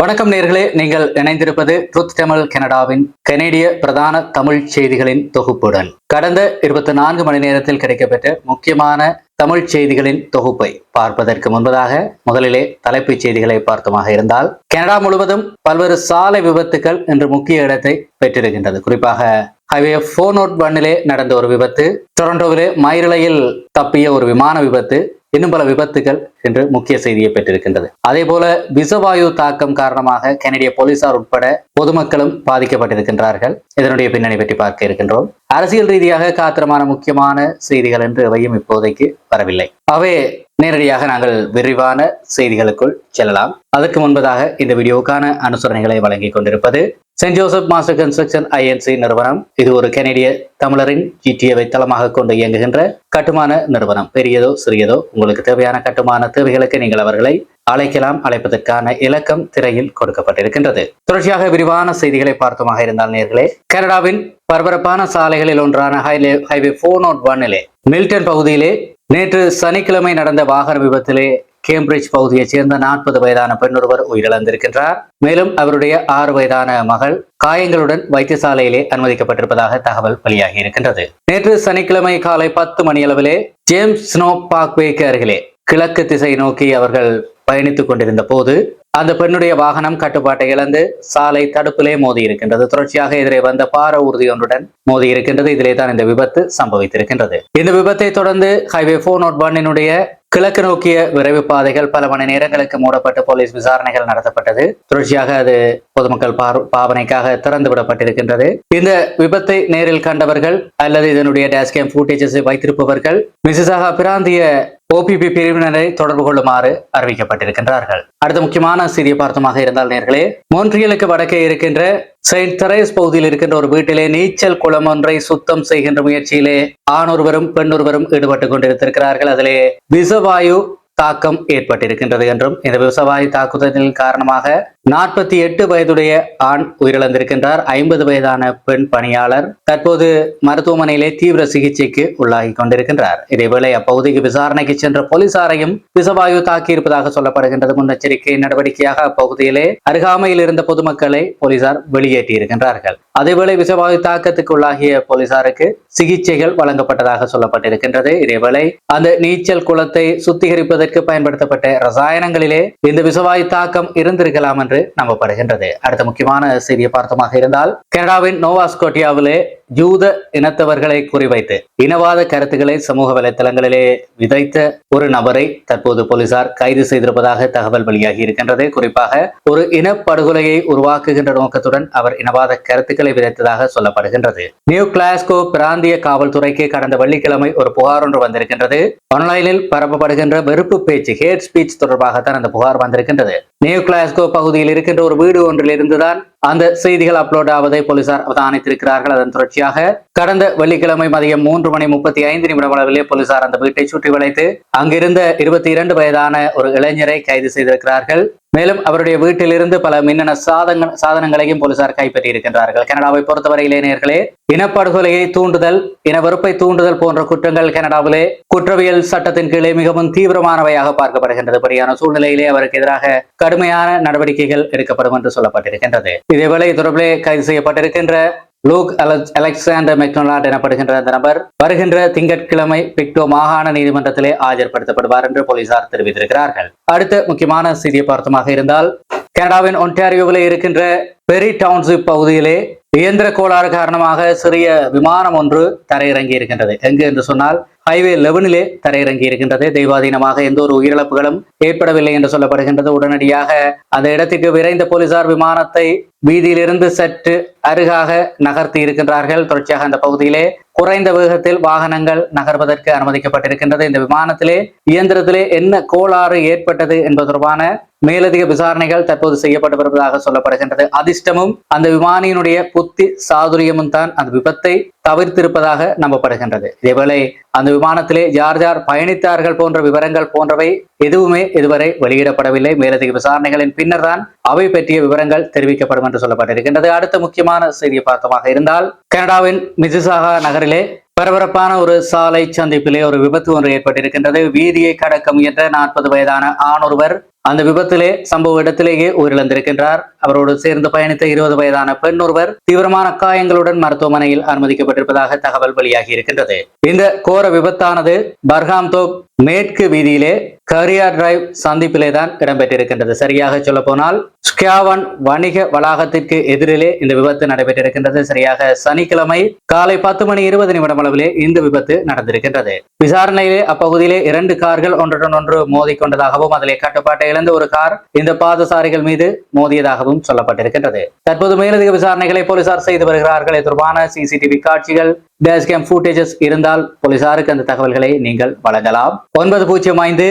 வணக்கம் நேர்களே நீங்கள் இணைந்திருப்பது ட்ரூத் தமிழ் கனடாவின் கனேடிய பிரதான தமிழ் செய்திகளின் தொகுப்புடன். கடந்த இருபத்தி நான்கு மணி நேரத்தில் கிடைக்கப்பெற்ற முக்கியமான தமிழ் செய்திகளின் தொகுப்பை பார்ப்பதற்கு முன்பதாக முதலிலே தலைப்புச் செய்திகளை பார்த்தமாக இருந்தால் கனடா முழுவதும் பல்வேறு சாலை விபத்துக்கள் இன்று முக்கிய இடத்தை பெற்றிருக்கின்றது. குறிப்பாக ஹைவே ஃபோர் நோட் ஒன்னிலே நடந்த ஒரு விபத்து டொரண்டோவிலே மயிரிழையில் தப்பிய ஒரு விமான விபத்து இன்னும் பல விபத்துகள் என்று முக்கிய செய்தியை பெற்றிருக்கின்றது. அதே போல விசவாயு தாக்கம் காரணமாக கனடிய போலீசார் உட்பட பொதுமக்களும் பாதிக்கப்பட்டிருக்கின்றார்கள். இதனுடைய பின்னணி பற்றி பார்க்க இருக்கின்றோம். அரசியல் ரீதியாக காத்திரமான முக்கியமான செய்திகள் என்று எவையும் இப்போதைக்கு வரவில்லை. அவை நேரடியாக நாங்கள் விரிவான செய்திகளுக்குள் செல்லலாம். அதற்கு முன்பதாக இந்த வீடியோவுக்கான அனுசரணைகளை வழங்கிக் கொண்டிருப்பது Saint Joseph master construction INC நிறுவனம். இது ஒரு கனடிய தமிழரின் ஜிடிஏவை தளமாக கொண்டு இயங்குகின்ற கட்டுமான நிறுவனம். பெரியதோ சிறியதோ உங்களுக்கு தேவையான கட்டுமான தேவைகளுக்கு நீங்கள் அவர்களை அழைக்கலாம். அழைப்பதற்கான இலக்கம் திரையில் கொடுக்கப்பட்டிருக்கின்றது. தொடர்ச்சியாக விரிவான செய்திகளை பார்த்துமாக இருந்தால் நேர்களே கனடாவின் பரபரப்பான சாலைகளில் ஒன்றான ஹைலே ஹைவே ஃபோர் நோட் ஒன்னிலே மில்டன் பகுதியிலே நேற்று சனிக்கிழமை நடந்த வாகன விபத்திலே கேம்பிரிட்ஜ் பகுதியைச் சேர்ந்த நாற்பது வயதான பெண் ஒருவர் உயிரிழந்திருக்கின்றார். மேலும் அவருடைய ஆறு வயதான மகள் காயங்களுடன் வைத்தியசாலையிலே அனுமதிக்கப்பட்டிருப்பதாக தகவல் வெளியாகி இருக்கின்றது. நேற்று சனிக்கிழமை காலை பத்து மணியளவிலே ஜேம்ஸ் ஸ்னோ பாக்வேக்கு அருகிலே கிழக்கு திசை நோக்கி அவர்கள் பயணித்துக் கொண்டிருந்த போது அந்த பெண்ணுடைய வாகனம் கட்டுப்பாட்டை இழந்து சாலை தடுப்பிலே மோதி இருக்கின்றது. தொடர்ச்சியாக எதிரே வந்த பார ஊர்தி ஒன்றுடன் மோதி இருக்கின்றது. இதிலே தான் இந்த விபத்து சம்பவித்திருக்கின்றது. இந்த விபத்தை தொடர்ந்து ஹைவே போர் நோட் ஒன்னினுடைய கிழக்கு நோக்கிய விரைவு பாதைகள் பல மணி நேரங்களுக்கு மூடப்பட்டு போலீஸ் விசாரணைகள் நடத்தப்பட்டது. தொடர்ச்சியாக அது பொதுமக்கள் பாவனைக்காக திறந்து விடப்பட்டிருக்கின்றது இந்த விபத்தை நேரில் கண்டவர்கள் அல்லது இதனுடைய டேஸ்கேம் ஃபுட்டேஜஸ் வைத்திருப்பவர்கள் மிசிசாகா பிராந்திய ஓபிபி பிரிவினரை தொடர்பு கொள்ளுமாறு அறிவிக்கப்பட்டிருக்கின்றார்கள். அடுத்த முக்கியமான செய்தியை பார்த்தமாக இருந்தால் நேர்களே மோன்ட்ரியலுக்கு வடக்கே இருக்கின்ற செயின்ட் தெரேஸ் பகுதியில் இருக்கின்ற ஒரு வீட்டிலே நீச்சல் குளம் ஒன்றை சுத்தம் செய்கின்ற முயற்சியிலே ஆணொருவரும் பெண்ணொருவரும் ஈடுபட்டு கொண்டிருந்திருக்கிறார்கள் அதிலே விசவாயு தாக்கம் ஏற்பட்டிருக்கின்றது என்றும் இந்த விவசாய தாக்குதலின் காரணமாக நாற்பத்தி எட்டு வயதுடைய ஆண் உயிரிழந்திருக்கின்றார். ஐம்பது வயதான பெண் பணியாளர் தற்போது மருத்துவமனையிலே தீவிர சிகிச்சைக்கு உள்ளாகி கொண்டிருக்கின்றார். இதேவேளை அப்பகுதிக்கு விசாரணைக்கு சென்ற போலீசாரையும் விசவாயு தாக்கியிருப்பதாக சொல்லப்படுகின்றது. முன்னெச்சரிக்கை நடவடிக்கையாக அப்பகுதியிலே அருகாமையில் இருந்த பொதுமக்களை போலீசார் வெளியேற்றியிருக்கின்றார்கள். அதேவேளை விசவாயு தாக்கத்துக்கு உள்ளாகிய போலீசாருக்கு சிகிச்சைகள் வழங்கப்பட்டதாக சொல்லப்பட்டிருக்கின்றது. இதேவேளை அந்த நீச்சல் குளத்தை சுத்திகரிப்பதற்கு பயன்படுத்தப்பட்ட ரசாயனங்களிலே இந்த விசவாயு தாக்கம் இருந்திருக்கலாம் என்று நம்பப்படுகின்றது அடுத்த முக்கியமான செய்தியை பார்த்தமாக இருந்தால் கனடாவின் நோவாஸ்கோட்டியாவிலே ஜூத இனத்தவர்களை குறிவைத்து இனவாத கருத்துக்களை சமூக வலைத்தளங்களிலே விதைத்த ஒரு நபரை தற்போது போலீசார் கைது செய்திருப்பதாக தகவல் வெளியாகி இருக்கின்றது. குறிப்பாக ஒரு இனப்படுகொலையை உருவாக்குகின்ற நோக்கத்துடன் அவர் இனவாத கருத்துக்களை விதைத்ததாக சொல்லப்படுகின்றது. நியூ கிளாஸ்கோ பிராந்திய காவல்துறைக்கு கடந்த வெள்ளிக்கிழமை ஒரு புகார் ஒன்று வந்திருக்கின்றது. ஆன்லைனில் பரப்பப்படுகின்ற வெறுப்பு பேச்சு ஹேட் ஸ்பீச் தொடர்பாகத்தான் அந்த புகார் வந்திருக்கின்றது. நியூ கிளாஸ்கோ பகுதியில் இருக்கின்ற ஒரு வீடு ஒன்றில் இருந்துதான் அந்த செய்திகள் அப்லோட் ஆவதை போலீசார் அவதானித்திருக்கிறார்கள். அதன் தொடர்ச்சியாக கடந்த வெள்ளிக்கிழமை மதியம் மூன்று மணி முப்பத்தி ஐந்து நிமிடம் அளவிலே போலீசார் அந்த வீட்டை சுற்றி வளைத்து அங்கிருந்த இருபத்தி இரண்டு வயதான ஒரு இளைஞரை கைது செய்திருக்கிறார்கள். மேலும் அவருடைய வீட்டிலிருந்து பல மின்னணு சாதன சாதனங்களையும் போலீசார் கைப்பற்றி இருக்கின்றார்கள் கனடாவை பொறுத்தவரையிலே நேர்களே இனப்படுகொலையை தூண்டுதல் இன வெறுப்பை தூண்டுதல் போன்ற குற்றங்கள் கனடாவிலே குற்றவியல் சட்டத்தின் கீழே மிகவும் தீவிரமானவையாக பார்க்கப்படுகின்றது. படியான சூழ்நிலையிலே அவருக்கு எதிராக கடுமையான நடவடிக்கைகள் எடுக்கப்படும் என்று சொல்லப்பட்டிருக்கின்றது. இதேவேளை தொடர்பிலே கைது செய்யப்பட்டிருக்கின்ற லூக் அலெக்சாண்டர் மெக்டொனால்ட் எனப்படுகின்ற அந்த நபர் வருகின்ற திங்கட்கிழமை பிக்டோ மாகாண நீதிமன்றத்திலே ஆஜர்படுத்தப்படுவார் என்று போலீசார் தெரிவித்திருக்கிறார்கள். அடுத்த முக்கியமான செய்தியை பார்த்தமாக இருந்தால் கனடாவின் ஒன்டாரியோவில் இருக்கின்ற பெரி டவுன்ஷிப் பகுதியிலே இயந்திர கோளாறு காரணமாக சிறிய விமானம் ஒன்று தரையிறங்கி இருக்கின்றது. எங்கு என்று சொன்னால் ஹைவே லெவனிலே தரையிறங்கி இருக்கின்றது. தெய்வாதீனமாக எந்த ஒரு உயிரிழப்புகளும் ஏற்படவில்லை என்று சொல்லப்படுகின்றது. உடனடியாக அந்த இடத்துக்கு விரைந்த போலீசார் விமானத்தை வீதியிலிருந்து சற்று அருகாக நகர்த்தி இருக்கின்றார்கள். தொடர்ச்சியாக அந்த பகுதியிலே குறைந்த வேகத்தில் வாகனங்கள் நகர்வதற்கு அனுமதிக்கப்பட்டிருக்கின்றது. இந்த விமானத்திலே இயந்திரத்திலே என்ன கோளாறு ஏற்பட்டது என்பது தொடர்பான மேலதிக விசாரணைகள் தற்போது செய்யப்பட்டு வருவதாக சொல்லப்படுகின்றது. அதிர்ஷ்டமும் அந்த விமானியினுடைய புத்தி சாதுரியமும் தான் அந்த விபத்தை தவிர்த்திருப்பதாக நம்பப்படுகின்றது. இதேவேளை அந்த விமானத்திலே யார் யார் பயணித்தார்கள் போன்ற விவரங்கள் போன்றவை எதுவுமே இதுவரை வெளியிடப்படவில்லை. மேலதிக விசாரணைகளின் பின்னர் தான் அவை பற்றிய விவரங்கள் தெரிவிக்கப்படும் என்று சொல்லப்பட்டிருக்கின்றது. அடுத்த முக்கியமான செய்தியை பார்த்தமாக இருந்தால் கனடாவின் மிசிசாகா நகரிலே பரபரப்பான ஒரு சாலை சந்திப்பிலே ஒரு விபத்து ஒன்று ஏற்பட்டிருக்கின்றது. வீதியை கடக்க முயன்ற நாற்பது வயதான ஆணொருவர் அந்த விபத்திலே சம்பவ இடத்திலேயே உயிரிழந்திருக்கின்றார். அவரோடு சேர்ந்து பயணித்த இருபது வயதான பெண் ஒருவர் தீவிரமான காயங்களுடன் மருத்துவமனையில் அனுமதிக்கப்பட்டிருப்பதாக தகவல் வெளியாகி இருக்கின்றது. இந்த கோர விபத்தானது பர்ஹாம்தோப் மேற்கு வீதியிலே கரியா டிரைவ் சந்திப்பிலே தான் இடம்பெற்றிருக்கின்றது. சரியாக சொல்ல போனால் ஸ்கியாவன் வணிக வளாகத்திற்கு எதிரிலே இந்த விபத்து நடைபெற்றிருக்கின்றது. சரியாக சனிக்கிழமை காலை பத்து மணி இருபது நிமிடம் அளவிலே இந்த விபத்து நடந்திருக்கின்றது. விசாரணையிலே அப்பகுதியிலே இரண்டு கார்கள் ஒன்றுடன் ஒன்று மோதிக்கொண்டதாகவும் அதிலே கட்டுப்பாட்டை இழந்த ஒரு கார் இந்த பாதசாரிகள் மீது மோதியதாகவும் சொல்லப்பட்டிருக்கின்றது. தற்போது மேலதிக விசாரணைகளை போலீசார் செய்து வருகிறார்கள். தொடர்பான சிசிடிவி காட்சிகள் டேஷ்கேம் ஃபூட்டேஜஸ் இருந்தால் போலீசாருக்கு அந்த தகவல்களை நீங்கள் வழங்கலாம். ஒன்பது பூஜ்ஜியம் ஐந்து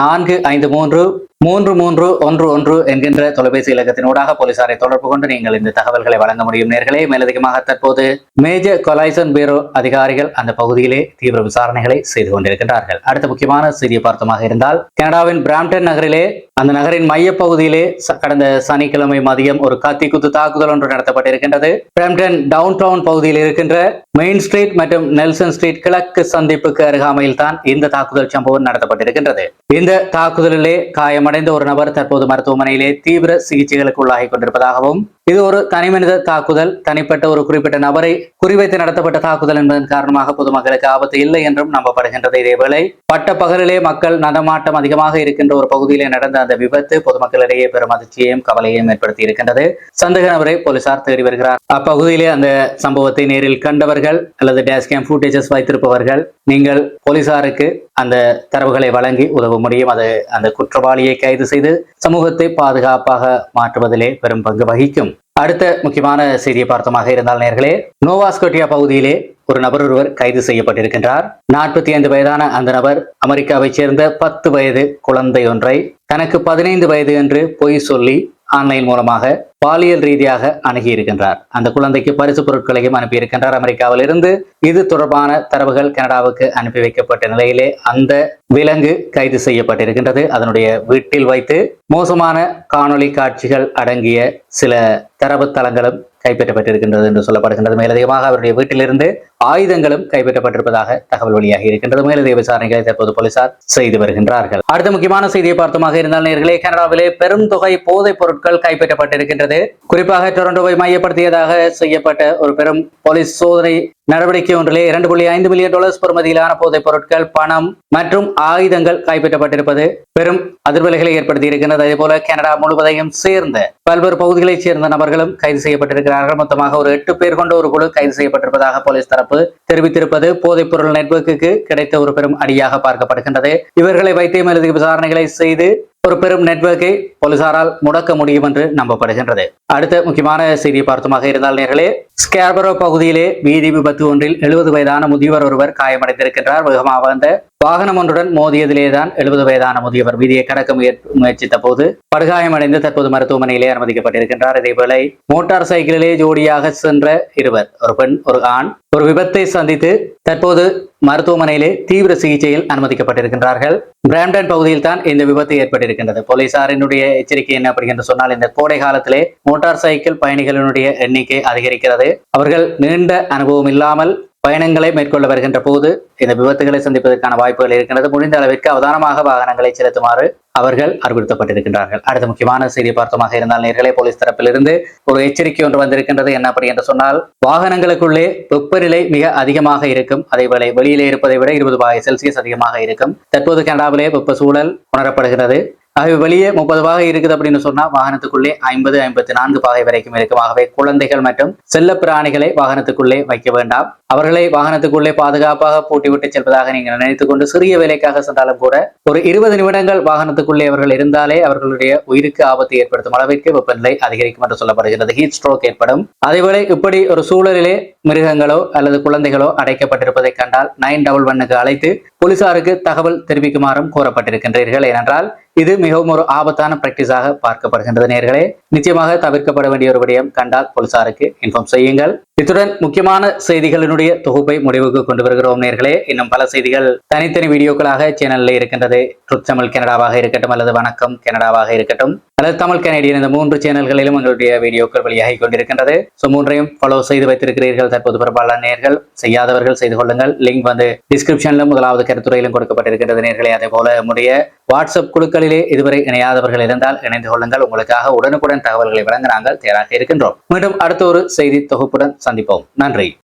நான்கு ஐந்து மூன்று மூன்று மூன்று ஒன்று ஒன்று என்கின்ற தொலைபேசி இலக்கத்தினூடாக போலீசாரை தொடர்பு கொண்டு நீங்கள் இந்த தகவல்களை வழங்க முடியும் நேர்களே. மேலதிகமாக தற்போது மேஜர் கொலைசன் பீரோ அதிகாரிகள் அந்த பகுதியிலே தீவிர விசாரணைகளை செய்து கொண்டிருக்கின்றார்கள். அடுத்த முக்கியமான செய்தியை பார்த்தமாக இருந்தால் கனடாவின் பிராம்டன் நகரிலே அந்த நகரின் மையப்பகுதியிலே கடந்த சனிக்கிழமை மதியம் ஒரு கத்தி குத்து தாக்குதல் ஒன்று நடத்தப்பட்டிருக்கின்றது. பிரம்டன் டவுன் டவுன் பகுதியில் இருக்கின்ற மெயின் ஸ்ட்ரீட் மற்றும் நெல்சன் ஸ்ட்ரீட் கிழக்கு சந்திப்புக்கு அருகாமையில் தான் இந்த தாக்குதல் சம்பவம் நடத்தப்பட்டிருக்கின்றது. இந்த தாக்குதலிலே காயமடைந்த ஒரு நபர் தற்போது மருத்துவமனையிலே தீவிர சிகிச்சைகளுக்கு உள்ளாகி கொண்டிருப்பதாகவும் இது ஒரு தனிமனித தாக்குதல். தனிப்பட்ட ஒரு குறிப்பிட்ட நபரை குறிவைத்து நடத்தப்பட்ட தாக்குதல் என்பதன் காரணமாக பொதுமக்களுக்கு ஆபத்து இல்லை என்றும் நம்பப்படுகின்றது. இதேவேளை பட்ட பகலிலே மக்கள் நடமாட்டம் அதிகமாக இருக்கின்ற ஒரு பகுதியிலே நடந்த அந்த விபத்து பொதுமக்களிடையே பெரும் அதிர்ச்சியையும் கவலையையும் ஏற்படுத்தி இருக்கின்றது. சந்தேக நபரை போலீசார் தேடி வருகிறார். அப்பகுதியிலே அந்த சம்பவத்தை நேரில் கண்டவர்கள் அல்லது டேஷ்கேம் ஃபுட்டேஜஸ் வைத்திருப்பவர்கள் நீங்கள் போலீசாருக்கு அந்த தரவுகளை வழங்கி உதவ முடியும். அது அந்த குற்றவாளியை கைது செய்து சமூகத்தை பாதுகாப்பாக மாற்றுவதிலே பெரும் பங்கு வகிக்கும். அடுத்த முக்கியமான செய்தியை பார்த்தமாக இருந்தால் நேர்களே நோவாஸ்கோட்டியா பகுதியிலே ஒரு நபர் ஒருவர் கைது செய்யப்பட்டிருக்கின்றார். நாற்பத்தி ஐந்து வயதான அந்த நபர் அமெரிக்காவைச் சேர்ந்த பத்து வயது குழந்தை ஒன்றை தனக்கு பதினைந்து வயது என்று பொய் சொல்லி ஆன்லைன் மூலமாக பாலியல் ரீதியாக அணுகியிருக்கின்றார். அந்த குழந்தைக்கு பரிசு பொருட்களையும் அனுப்பியிருக்கின்றார். அமெரிக்காவில் இருந்து இது தொடர்பான தரவுகள் கனடாவுக்கு அனுப்பி வைக்கப்பட்ட நிலையிலே அந்த விலங்கு கைது செய்யப்பட்டிருக்கின்றது. அதனுடைய வீட்டில் வைத்து மோசமான காணொளி காட்சிகள் அடங்கிய சில தரவு தளங்களும் கைப்பற்றப்பட்டிருக்கின்றது என்று சொல்லப்படுகின்றது. மேலதிகமாக அவருடைய வீட்டிலிருந்து ஆயுதங்களும் கைப்பற்றப்பட்டிருப்பதாக தகவல் வெளியாகி இருக்கின்றது. மேலதிக விசாரணைகளை தற்போது போலீசார் செய்து வருகின்றார்கள். அடுத்த முக்கியமான செய்தியை பார்த்தமாக இருந்தால் நேர்களே கனடாவிலே பெரும் தொகை போதைப் பொருட்கள் கைப்பற்றப்பட்டிருக்கின்றது. குறிப்பாக டொரண்டோவை மையப்படுத்தியதாக செய்யப்பட்ட ஒரு பெரும் போலீஸ் சோதனை நடவடிக்கை ஒன்றிலே இரண்டு புள்ளி ஐந்து மில்லியன் டாலர்ஸ் பெறுமதியிலான போதைப் பொருட்கள் பணம் மற்றும் ஆயுதங்கள் கைப்பற்றப்பட்டிருப்பது பெரும் அதிர்வலைகளை ஏற்படுத்தி இருக்கிறது அதே போல கனடா முழுவதையும் சேர்ந்த பல்வேறு பகுதிகளைச் சேர்ந்த நபர்களும் கைது செய்யப்பட்டிருக்கிறார்கள். மொத்தமாக ஒரு எட்டு பேர் கொண்ட ஒரு குழு கைது செய்யப்பட்டிருப்பதாக போலீஸ் தரப்பு தெரிவித்திருப்பது. போதைப் பொருள் நெட்வொர்க்குக்கு கிடைத்த ஒரு பெரும் அடியாக பார்க்கப்படுகின்றது. இவர்களை வைத்தே மேலதிக விசாரணைகளை செய்து ஒரு பெரும் நெட்வொர்க்கை போலீசாரால் முடக்க முடியும் என்று நம்பப்படுகின்றது. அடுத்த முக்கியமான செய்தி பார்த்தமாக இருந்தால் நேர்களே ஸ்கேபரோ பகுதியிலே வீதி விபத்து ஒன்றில் எழுபது வயதான முதியவர் ஒருவர் காயமடைந்திருக்கின்றார். வேகமாக வந்த வாகனம் ஒன்றுடன் மோதியதிலேதான் எழுபது வயதான முதியவர் வீதியை கடக்க முயற்சித்த போது படுகாயமடைந்து தற்போது மருத்துவமனையிலே அனுமதிக்கப்பட்டிருக்கின்றார். இதேவேளை மோட்டார் சைக்கிளிலே ஜோடியாக சென்ற இருவர் ஒரு பெண் ஒரு ஆண் ஒரு விபத்தை சந்தித்து தற்போது மருத்துவமனையிலே தீவிர சிகிச்சையில் அனுமதிக்கப்பட்டிருக்கின்றார்கள். பிராம்டன் பகுதியில் தான் இந்த விபத்து ஏற்பட்டிருக்கின்றது. போலீசாரினுடைய எச்சரிக்கை என்ன அப்படிங்கிற சொன்னால் இந்த கோடை காலத்திலே மோட்டார் சைக்கிள் பயணிகளினுடைய எண்ணிக்கை அதிகரிக்கிறது. அவர்கள் நீண்ட அனுபவம் இல்லாமல் பயணங்களை மேற்கொள்ள வருகின்ற போது இந்த விபத்துகளை சந்திப்பதற்கான வாய்ப்புகள் இருக்கின்றது. முடிந்த அளவிற்கு அவதானமாக வாகனங்களை செலுத்துமாறு அவர்கள் அறிவுறுத்தப்பட்டிருக்கின்றார்கள். அடுத்த முக்கியமான செய்தி பார்த்தமாக இருந்தால் நேர்களை போலீஸ் தரப்பிலிருந்து ஒரு எச்சரிக்கை ஒன்று வந்திருக்கின்றது. என்ன அப்படி என்று சொன்னால் வாகனங்களுக்குள்ளே வெப்பநிலை மிக அதிகமாக இருக்கும். அதேவேளை வெளியிலே இருப்பதை விட இருபது பாகை செல்சியஸ் அதிகமாக இருக்கும். தற்போது கனடாவிலே வெப்ப சூழல் உணரப்படுகிறது. ஆகவே வெளியே முப்பது பாகை இருக்குது அப்படின்னு சொன்னா வாகனத்துக்குள்ளே ஐம்பது ஐம்பத்தி நான்கு பாகை வரைக்கும் இருக்கும். ஆகவே குழந்தைகள் மற்றும் செல்ல பிராணிகளை வாகனத்துக்குள்ளே வைக்க வேண்டாம். அவர்களை வாகனத்துக்குள்ளே பாதுகாப்பாக பூட்டி விட்டு செல்வதாக நீங்கள் நினைத்துக் கொண்டு சிறிய வேலைக்காக சென்றாலும் கூட ஒரு இருபது நிமிடங்கள் வாகனத்துக்குள்ளே அவர்கள் இருந்தாலே அவர்களுடைய உயிருக்கு ஆபத்தை ஏற்படுத்தும் அளவிற்கு வெப்பநிலை அதிகரிக்கும் என்று சொல்லப்படுகிறது. ஹீட் ஸ்ட்ரோக் ஏற்படும். அதேவேளை இப்படி ஒரு சூழலிலே மிருகங்களோ அல்லது குழந்தைகளோ அடைக்கப்பட்டிருப்பதை கண்டால் நைன் டபுள் ஒன்னுக்கு அழைத்து போலீசாருக்கு தகவல் தெரிவிக்குமாறும் கூறப்பட்டிருக்கின்றீர்கள் ஏனென்றால் இது மிகவும் ஒரு ஆபத்தான பிராக்டிஸாக பார்க்கப்படுகின்றது நேர்களே. நிச்சயமாக தவிர்க்கப்பட வேண்டிய ஒரு விடயம் கண்டால் போலீசாருக்கு இன்ஃபார்ம் செய்யுங்கள். இத்துடன் முக்கியமான செய்திகளினுடைய தொகுப்பை முடிவுக்கு கொண்டு வருகிறோம் நேர்களே. இன்னும் பல செய்திகள் தனித்தனி வீடியோக்களாக சேனலில் இருக்கின்றது. ட்ருத் தமிழ் கனடாவாக இருக்கட்டும் அல்லது வணக்கம் கனடாவாக இருக்கட்டும் அல்லது தமிழ் கனடியன் இந்த மூன்று சேனல்களிலும் எங்களுடைய வீடியோக்கள் வெளியாகி கொண்டிருக்கின்றது. ஸோ மூன்றையும் ஃபாலோ செய்து வைத்திருக்கிறீர்கள் தற்போது பிரபல நேர்கள். செய்யாதவர்கள் செய்து கொள்ளுங்கள். லிங்க் வந்து டிஸ்கிரிப்ஷனிலும் முதலாவது கருத்துறையிலும் கொடுக்கப்பட்டிருக்கிறது நேர்களே. அதே போல நம்முடைய வாட்ஸ்அப் குழுக்களிலே இதுவரை இணையாதவர்கள் இருந்தால் இணைந்து கொள்ளுங்கள். உங்களுக்காக உடனுக்குடன் தகவல்களை வழங்க நாங்கள் தயாராக இருக்கின்றோம். மீண்டும் அடுத்த ஒரு செய்தி தொகுப்புடன் சந்திப்போம். நன்றி.